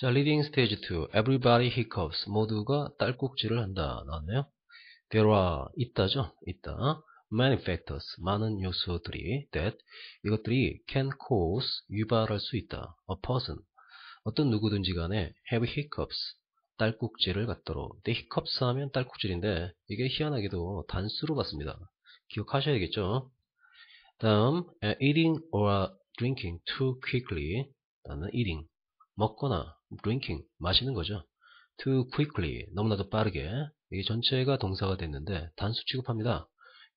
자, 리딩 스테이지 2. Everybody hiccups. 모두가 딸꾹질을 한다. 나왔네요. There are 있다죠? 있다. Many factors. 많은 요소들이 that 이것들이 can cause 유발할 수 있다. A person. 어떤 누구든지 간에 have hiccups. 딸꾹질을 갖도록. 근데 hiccups 하면 딸꾹질인데 이게 희한하게도 단수로 봤습니다. 기억하셔야겠죠? 다음 eating or drinking too quickly. 나는 eating. 먹거나 drinking 마시는 거죠. too quickly 너무나도 빠르게 이게 전체가 동사가 됐는데 단수 취급합니다.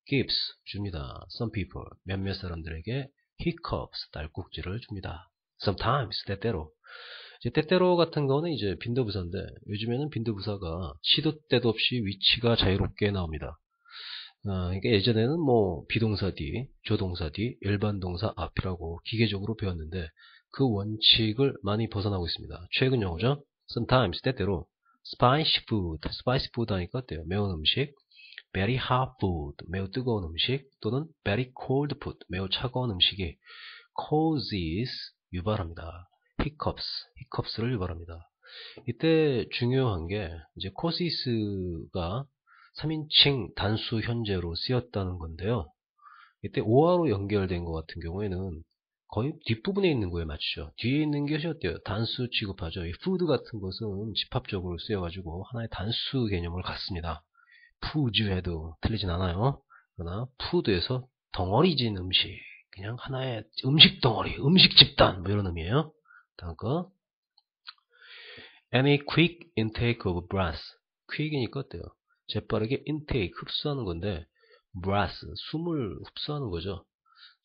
gives 줍니다. some people 몇몇 사람들에게 hiccups 딸꾹질을 줍니다. sometimes 때때로 이제 때때로 같은 거는 이제 빈도부사인데 요즘에는 빈도부사가 시도 때도 없이 위치가 자유롭게 나옵니다. 어, 그러니까 예전에는 뭐 비동사 뒤, 조동사 뒤, 일반 동사 앞이라고 기계적으로 배웠는데 그 원칙을 많이 벗어나고 있습니다. 최근 용어죠. sometimes 때때로 spicy food, spicy food 하니까 어때요? 매운 음식, very hot food, 매우 뜨거운 음식 또는 very cold food, 매우 차가운 음식이 causes 유발합니다. hiccups, hiccups를 유발합니다. 이때 중요한 게 이제 causes가 3인칭 단수 현재로 쓰였다는 건데요. 이때 오화로 연결된 것 같은 경우에는 거의 뒷부분에 있는 거에 맞추죠. 뒤에 있는 것이 어때요? 단수 취급하죠. 이 푸드 같은 것은 집합적으로 쓰여가지고 하나의 단수 개념을 갖습니다. 푸즈 해도 틀리진 않아요. 그러나 푸드에서 덩어리진 음식, 그냥 하나의 음식 덩어리, 음식 집단 뭐 이런 의미예요. 다음 거 Any quick intake of breath. quick이니까 어때요? 재빠르게 intake, 흡수하는 건데 breath, 숨을 흡수하는 거죠.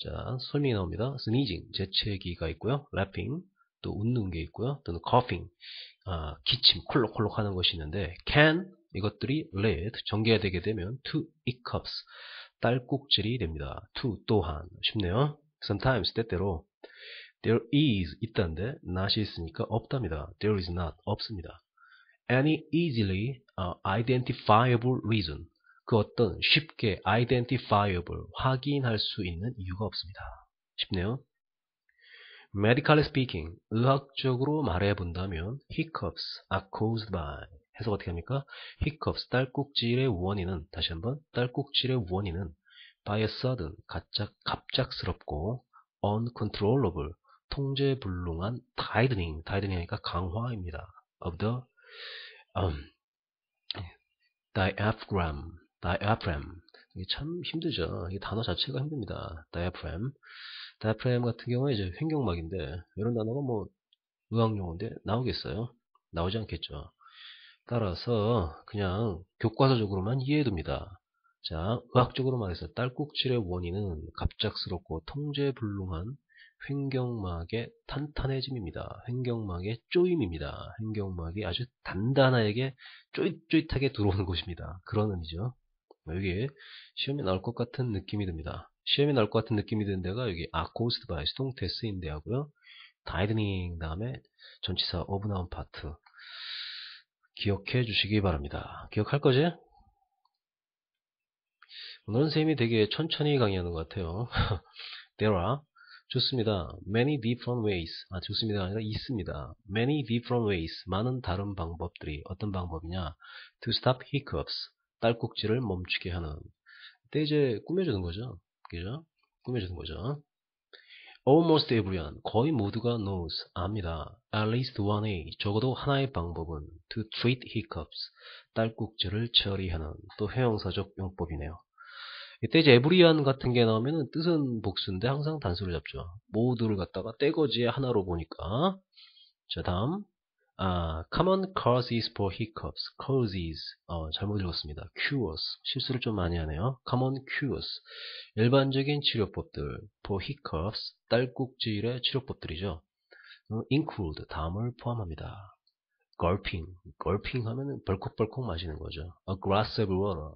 자, 설명이 나옵니다. sneezing, 재채기가 있고요. laughing, 또 웃는 게 있고요. 또는 coughing, 아, 기침, 콜록콜록 하는 것이 있는데 can, 이것들이 lead, 전개되게 되면 to hiccups, 딸꾹질이 됩니다. to 또한, 쉽네요. sometimes, 때때로 there is, 있다는데 not이 있으니까 없답니다. there is not, 없습니다. any easily uh, identifiable reason, 그 어떤 쉽게 identifiable, 확인할 수 있는 이유가 없습니다. 쉽네요. Medically speaking, 의학적으로 말해본다면 hiccups are caused by 해석 어떻게 합니까? hiccups, 딸꾹질의 원인은 다시 한번 딸꾹질의 원인은 by a sudden, 갑작, 갑작스럽고 uncontrollable, 통제불능한 tightening, tightening 하니까 강화입니다. of the um, diaphragm, diaphragm. 이게 참 힘들죠. 이 단어 자체가 힘듭니다. diaphragm. diaphragm 같은 경우에 이제 횡격막인데 이런 단어가 뭐 의학용어인데 나오겠어요? 나오지 않겠죠. 따라서 그냥 교과서적으로만 이해해둡니다. 자, 의학적으로 말해서 딸꾹질의 원인은 갑작스럽고 통제불능한 횡격막의 탄탄해짐입니다. 횡격막의 쪼임입니다. 횡격막이 아주 단단하게 쪼릿쪼릿하게 들어오는 곳입니다. 그런 의미죠. 여기 시험에 나올 것 같은 느낌이 듭니다. 시험에 나올 것 같은 느낌이 드는 데가 여기 아코스트 바이 수동태 쓰인데 하고요. 다이드닝 다음에 전치사 오브 나온 파트 기억해 주시기 바랍니다. 기억할 거지? 오늘은 쌤이 되게 천천히 강의하는 것 같아요. There are 좋습니다. Many different ways. 아, 좋습니다. 아니라 있습니다. Many different ways. 많은 다른 방법들이 어떤 방법이냐? To stop hiccups. 딸꾹질을 멈추게 하는. 그때 이제 꾸며주는 거죠. 그죠? 꾸며주는 거죠. Almost everyone. 거의 모두가 knows. 압니다. At least one way. 적어도 하나의 방법은 to treat hiccups. 딸꾹질을 처리하는 또 회용사적 용법이네요. 이때 이제 에브리안 같은 게 나오면은 뜻은 복수인데 항상 단수를 잡죠. 모두를 갖다가 떼거지에 하나로 보니까. 자, 다음. 아, common causes for hiccups. causes. 어, 잘못 읽었습니다. cures. 실수를 좀 많이 하네요. common cures. 일반적인 치료법들. for hiccups. 딸꾹질의 치료법들이죠. 어, include. 다음을 포함합니다. gulping. gulping 하면은 벌컥벌컥 마시는 거죠. a glass of water.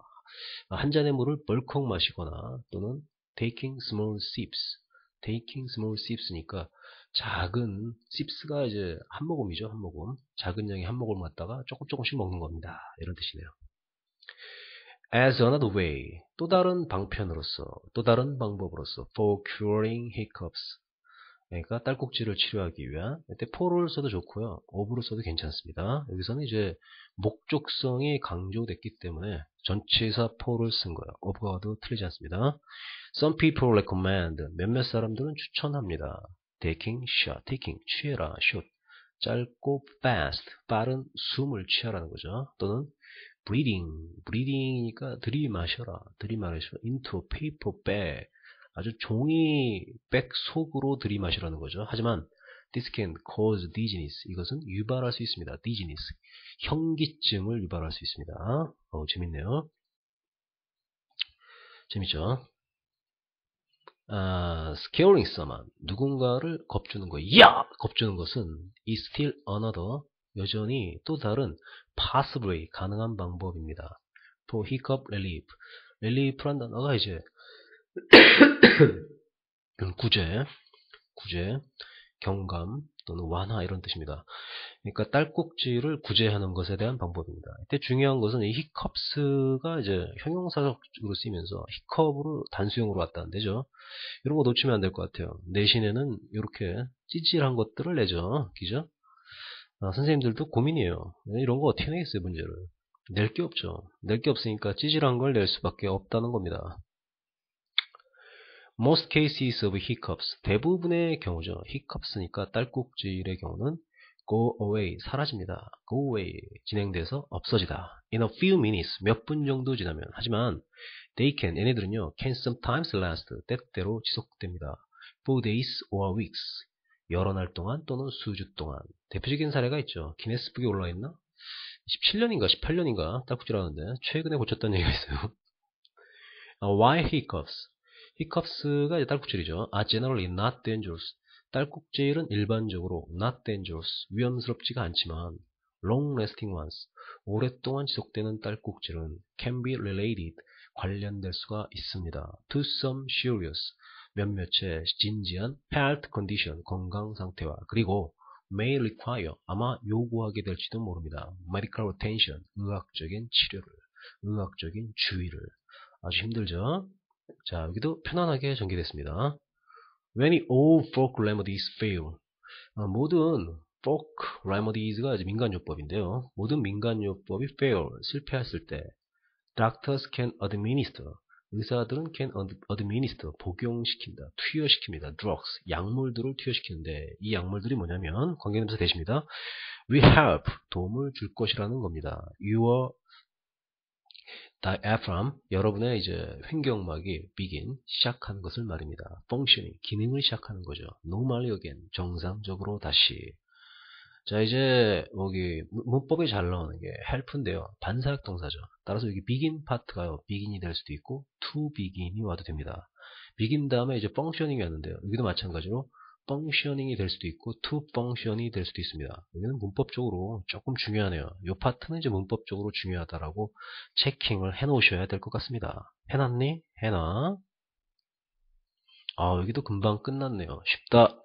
한 잔의 물을 벌컥 마시거나 또는 taking small sips, taking small sips니까 작은 sips가 이제 한 모금이죠, 한 모금. 작은 양의 한 모금을 갖다가 조금 조금씩 먹는 겁니다. 이런 뜻이네요. As another way, 또 다른 방편으로서, 또 다른 방법으로서 for curing hiccups, 그러니까 딸꾹질을 치료하기 위한 이때 for를 써도 좋고요. of를 써도 괜찮습니다. 여기서는 이제 목적성이 강조됐기 때문에 전치사 for를 쓴 거예요. of가 와도 틀리지 않습니다. Some people recommend 몇몇 사람들은 추천합니다. Taking shot, taking 취해라, shot 짧고 fast 빠른 숨을 취하라는 거죠. 또는 breathing, breathing이니까 들이마셔라, 들이마셔 into paper bag 아주 종이백 속으로 들이마시라는 거죠. 하지만 this can cause dizziness. 이것은 유발할 수 있습니다. dizziness. 현기증을 유발할 수 있습니다. 어, 재밌네요. 재밌죠? 아, scaring someone. 누군가를 겁주는 거. 야! 겁주는 것은 is still another. 여전히 또 다른 possibly 가능한 방법입니다. for hiccup relief. relief란 단어가 이제 구제, 구제, 경감 또는 완화 이런 뜻입니다. 그러니까 딸꾹질을 구제하는 것에 대한 방법입니다. 이때 중요한 것은 이 히컵스가 이제 형용사적으로 쓰이면서 히컵으로 단수형으로 왔다는 데죠. 이런 거 놓치면 안 될 것 같아요. 내신에는 이렇게 찌질한 것들을 내죠. 그죠? 아, 선생님들도 고민이에요. 이런 거 어떻게 내겠어요, 문제를. 낼 게 없죠. 낼 게 없으니까 찌질한 걸 낼 수밖에 없다는 겁니다. most cases of hiccups 대부분의 경우죠. hiccups니까 딸꾹질의 경우는 go away 사라집니다. go away 진행돼서 없어지다. in a few minutes 몇 분 정도 지나면 하지만 they can 얘네들은요 can sometimes last 때때로 지속됩니다. for days or weeks 여러 날 동안 또는 수주 동안 대표적인 사례가 있죠. 기네스북에 올라와 있나? 17년인가 18년인가 딸꾹질 하는데 최근에 고쳤다는 얘기가 있어요. why hiccups 히컵스가 딸꾹질이죠. are generally not dangerous. 딸꾹질은 일반적으로 not dangerous, 위험스럽지가 않지만 long lasting ones, 오랫동안 지속되는 딸꾹질은 can be related, 관련될 수가 있습니다. to some serious, 몇몇의 진지한 health condition, 건강 상태와 그리고 may require, 아마 요구하게 될지도 모릅니다. medical attention, 의학적인 치료를, 의학적인 주의를. 아주 힘들죠? 자, 여기도 편안하게 전개됐습니다. When all folk remedies fail. 어, 모든 folk remedies가 민간요법인데요. 모든 민간요법이 fail, 실패했을 때 doctors can administer. 의사들은 can administer, 복용시킨다, 투여시킵니다. drugs, 약물들을 투여시키는데 이 약물들이 뭐냐면 관계대명사 대십니다. we help, 도움을 줄 것이라는 겁니다. your diaphragm, 여러분의 이제 횡격막이 begin, 시작하는 것을 말입니다. functioning, 기능을 시작하는 거죠. normally again, 정상적으로 다시. 자, 이제 여기 문법에 잘 나오는 게 help인데요. 반사역 동사죠. 따라서 여기 begin 파트가요. begin이 될 수도 있고 to begin이 와도 됩니다. begin 다음에 이제 functioning이 왔는데요. 여기도 마찬가지로 functioning이 될 수도 있고 to function이 될 수도 있습니다. 여기는 문법적으로 조금 중요하네요. 이 파트는 이제 문법적으로 중요하다라고 체킹을 해 놓으셔야 될 것 같습니다. 해놨니? 해놔. 아 여기도 금방 끝났네요. 쉽다.